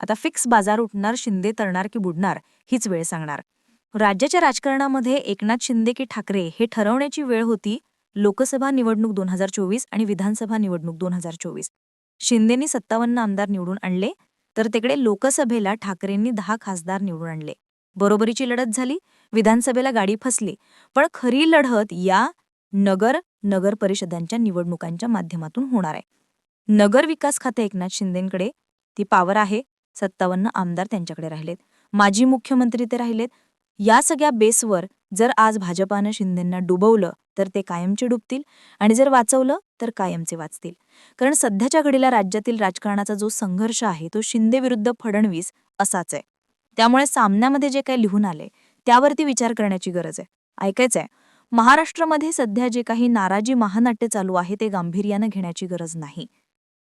आता फिक्स बाजार उठणार शिंदे तरणार की बुडणार हीच वेळ सांगणार. राज्याच्या राजकारणामध्ये एकनाथ शिंदे की ठाकरे हे ठरवण्याची वेळ होती लोकसभा निवडणूक दोन हजार चोवीस आणि विधानसभा निवडणूक दोन हजार चोवीस. शिंदेनी सत्तावन्न आमदार निवडून आणले तर तिकडे लोकसभेला ठाकरेंनी दहा खासदार निवडून आणले. बरोबरीची लढत झाली विधानसभेला गाडी फसली पण खरी लढत या नगर नगर परिषदांच्या निवडणुकांच्या माध्यमातून होणार आहे. नगर विकास खाते एकनाथ शिंदेकडे ती पावर आहे सत्तावन्न आमदार त्यांच्याकडे राहिलेत. माजी मुख्यमंत्री ते राहिलेत. या सगळ्या बेसवर जर आज भाजपानं शिंदेंना डुबवलं तर ते कायमचे डुबतील. आणि जर वाचवलं तर कायमचे वाचतील. कारण सध्याच्या घडीला राज्यातील राजकारणाचा जो संघर्ष आहे तो शिंदे विरुद्ध फडणवीस असाच आहे. त्यामुळे सामन्यामध्ये जे काही लिहून आले त्यावरती विचार करण्याची गरज आहे. ऐकायचंय महाराष्ट्रामध्ये सध्या जे काही नाराजी महानाट्य चालू आहे ते गांभीर्यानं घेण्याची गरज नाही.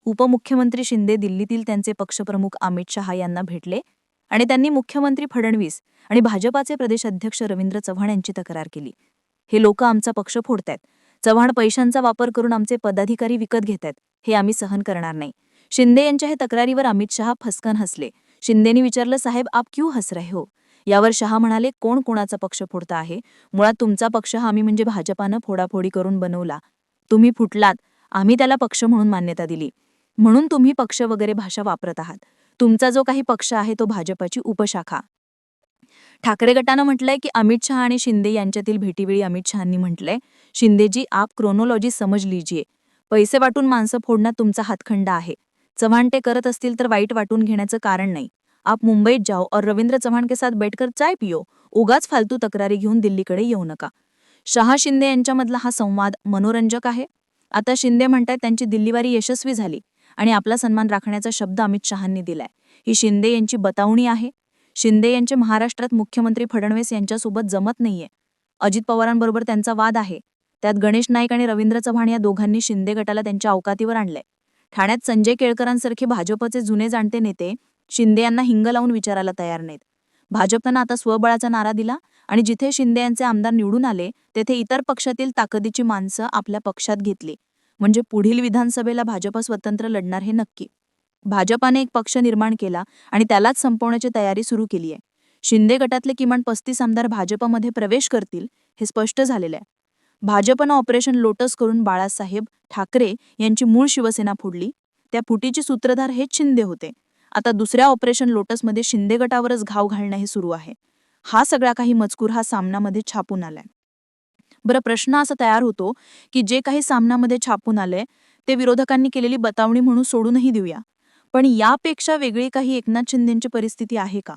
उपमुख्यमंत्री शिंदे दिल्लीतील त्यांचे पक्षप्रमुख अमित शहा यांना भेटले आणि त्यांनी मुख्यमंत्री फडणवीस आणि भाजपाचे प्रदेशाध्यक्ष रवींद्र चव्हाण यांची तक्रार केली. हे लोक आमचा पक्ष फोडतायत. चव्हाण पैशांचा वापर करून आमचे पदाधिकारी विकत घेतायत. हे आम्ही सहन करणार नाही. शिंदे यांच्या हे तक्रारीवर अमित शहा फसकन हसले. शिंदेनी विचारलं साहेब आप क्यू हस रहे हो? यावर शहा म्हणाले कोण कोणाचा पक्ष फोडता आहे? मुळात तुमचा पक्ष हा आम्ही म्हणजे भाजपानं फोडाफोडी करून बनवला. तुम्ही फुटलात. आम्ही त्याला पक्ष म्हणून मान्यता दिली. म्हणून तुम्ही पक्ष वगैरे भाषा वापरत आहात. तुमचा जो काही पक्ष आहे तो भाजपाची उपशाखा. ठाकरे गटानं म्हटलंय की अमित शहा आणि शिंदे यांच्यातील भेटीवेळी अमित शहांनी म्हटलंय शिंदेजी आप क्रोनोलॉजी समज लिजिये पैसे वाटून माणसं फोडण्यात तुमचा हातखंडा आहे. चव्हाण ते करत असतील तर वाईट वाटून घेण्याचं कारण नाही. आप मुंबईत जाओ और रवींद्र चव्हाण के साथ बैठकर चाय पियो. उगाच फालतू तक्रारी घेऊन दिल्लीकडे येऊ नका. शहा शिंदे यांच्यामधला हा संवाद मनोरंजक आहे. आता शिंदे म्हणतात त्यांची दिल्लीवारी यशस्वी झाली. आणि आपला सन्मान राखण्याचा शब्द अमित शहांनी दिलाय. ही शिंदे यांची बतावणी आहे. शिंदे यांचे महाराष्ट्रात मुख्यमंत्री फडणवीस यांच्यासोबत जमत नाहीये. अजित पवारांबरोबर त्यांचा वाद आहे. त्यात गणेश नाईक आणि रवींद्र चव्हाण या दोघांनी शिंदे गटाला त्यांच्या अवकातीवर आणलंय. ठाण्यात संजय केळकरांसारखे भाजपचे जुने जाणते नेते शिंदे यांना हिंग लावून विचारायला तयार नाहीत. भाजपनं आता स्वबळाचा नारा दिला आणि जिथे शिंदे यांचे आमदार निवडून आले तेथे इतर पक्षातील ताकदीची माणसं आपल्या पक्षात घेतली. म्हणजे पुढील विधानसभेला भाजप स्वतंत्र लढणार हे नक्की. भाजपाने एक पक्ष निर्माण केला आणि त्यालाच संपवण्याची तयारी सुरू केली आहे. शिंदे गटातले किमान पस्तीस आमदार भाजपमध्ये प्रवेश करतील हे स्पष्ट झालेलं आहे. भाजपनं ऑपरेशन लोटस करून बाळासाहेब ठाकरे यांची मूळ शिवसेना फोडली त्या फुटीचे सूत्रधार हेच शिंदे होते. आता दुसऱ्या ऑपरेशन लोटसमध्ये शिंदे गटावरच घाव घालणं हे सुरू आहे. हा सगळा काही मजकूर हा सामनामध्ये छापून आलाय. बरं प्रश्न असा तयार होतो की जे काही सामनामध्ये छापून आलंय ते विरोधकांनी केलेली बतावणी म्हणून सोडूनही देऊया. पण यापेक्षा वेगळी काही एकनाथ शिंदेची परिस्थिती आहे का?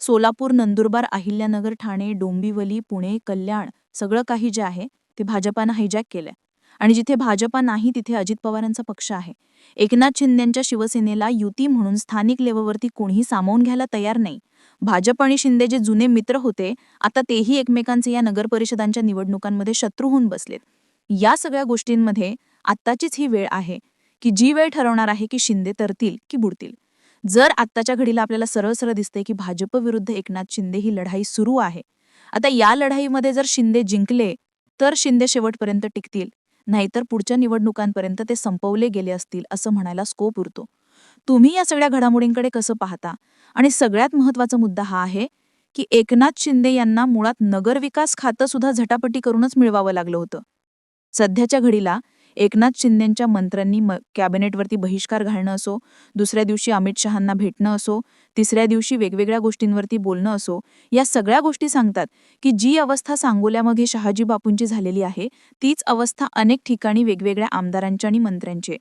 सोलापूर नंदुरबार अहिल्यानगर ठाणे डोंबिवली पुणे कल्याण सगळं काही जे आहे ते भाजपानं हायजॅक केलंय. आणि जिथे भाजपा नाही तिथे अजित पवारांचा पक्ष आहे. एकनाथ शिंदेंच्या शिवसेनेला युती म्हणून स्थानिक लेवलवरती कोणीही सामावून घ्यायला तयार नाही. भाजप आणि शिंदे जे जुने मित्र होते आता तेही एकमेकांचे या नगर परिषदांच्या निवडणुकांमध्ये शत्रू होऊन बसलेत. या सगळ्या गोष्टींमध्ये आत्ताचीच ही वेळ आहे की जी वेळ ठरवणार आहे की शिंदे तरतील की बुडतील. जर आत्ताच्या घडीला आपल्याला सरळ सरळ दिसते की भाजप विरुद्ध एकनाथ शिंदे ही लढाई सुरू आहे. आता या लढाईमध्ये जर शिंदे जिंकले तर शिंदे शेवटपर्यंत टिकतील. नाहीतर पुढच्या निवडणुकांपर्यंत ते संपवले गेले असतील असं म्हणायला स्कोप उरतो. तुम्ही या सगळ्या घडामोडींकडे कसं पाहता? आणि सगळ्यात महत्त्वाचा मुद्दा हा आहे की एकनाथ शिंदे यांना मुळात नगरविकास खातं सुद्धा झटापटी करूनच मिळवावं लागलं होतं. सध्याच्या घडीला एकनाथ शिंदेंच्या मंत्र्यांनी म कॅबिनेटवरती बहिष्कार घालणं असो दुसऱ्या दिवशी अमित शहांना भेटणं असो तिसऱ्या दिवशी वेगवेगळ्या गोष्टींवरती बोलणं असो या सगळ्या गोष्टी सांगतात की जी अवस्था सांगोल्यामध्ये शहाजी बापूंची झालेली आहे तीच अवस्था अनेक ठिकाणी वेगवेगळ्या आमदारांची आणि मंत्र्यांची.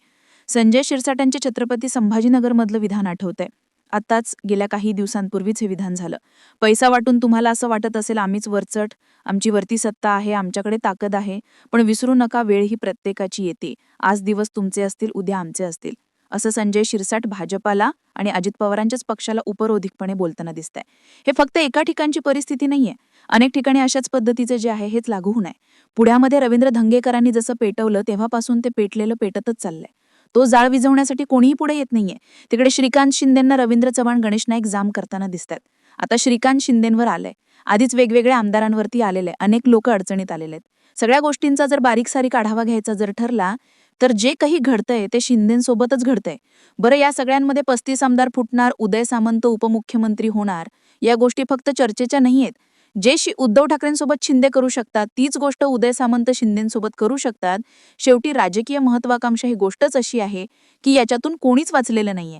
संजय शिरसाटांचे छत्रपती संभाजीनगरमधलं विधान आठवतंय. आत्ताच गेल्या काही दिवसांपूर्वीच हे विधान झालं. पैसा वाटून तुम्हाला असं वाटत असेल आम्हीच वरचट आमची वरती सत्ता आहे आमच्याकडे ताकद आहे पण विसरू नका वेळ ही प्रत्येकाची येते. आज दिवस तुमचे असतील उद्या आमचे असतील. असं संजय शिरसाट भाजपाला आणि अजित पवारांच्याच पक्षाला उपरोधिकपणे बोलताना दिसतंय. हे फक्त एका ठिकाणची परिस्थिती नाहीये. अनेक ठिकाणी अशाच पद्धतीचे जे आहे हेच लागू होऊ नये. पुण्यामध्ये रवींद्र धंगेकरांनी जसं पेटवलं तेव्हापासून ते पेटलेलं पेटतच चाललंय. तो जाळ विझवण्यासाठी कोणीही पुढे येत नाहीये. तिकडे श्रीकांत शिंदेंना रवींद्र चव्हाण गणेश नाईक जाम करताना दिसतात. आता श्रीकांत शिंदेंवर आलंय. आधीच वेगवेगळ्या आमदारांवरती आलेले अनेक लोक अडचणीत आलेले आहेत सगळ्या गोष्टींचा जर बारीक सारीक आढावा घ्यायचा जर ठरला तर जे काही घडतंय ते शिंदेसोबतच घडतंय. बरं या सगळ्यांमध्ये पस्तीस आमदार फुटणार उदय सामंत उपमुख्यमंत्री होणार या गोष्टी फक्त चर्चेच्या नाही आहेत जे शि उद्धव ठाकरेंसोबत शिंदे करू शकतात तीच गोष्ट उदय सामंत शिंदेसोबत करू शकतात. शेवटी राजकीय महत्वाकांक्षा ही गोष्टच अशी आहे की याच्यातून कोणीच वाचलेलं नाहीये.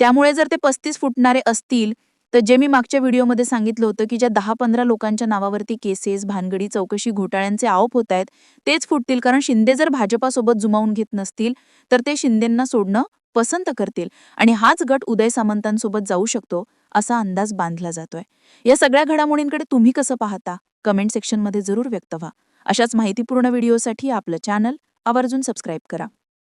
त्यामुळे जर ते पस्तीस फुटणारे असतील तर जे मी मागच्या व्हिडिओमध्ये सांगितलं होतं की ज्या दहा पंधरा लोकांच्या नावावरती केसेस भानगडी चौकशी घोटाळ्यांचे आरोप होत आहेत तेच फुटतील. कारण शिंदे जर भाजपासोबत जुमावून घेत नसतील तर ते शिंदेंना सोडणं पसंत करतील आणि हाच गट उदय सामंतांसोबत जाऊ शकतो असा अंदाज बांधला जातोय. या सगळ्या घडामोडींकडे तुम्ही कसं पाहता? कमेंट सेक्शनमध्ये जरूर व्यक्त व्हा. अशाच माहितीपूर्ण व्हिडिओसाठी आपलं चॅनल आवर्जून सबस्क्राईब करा.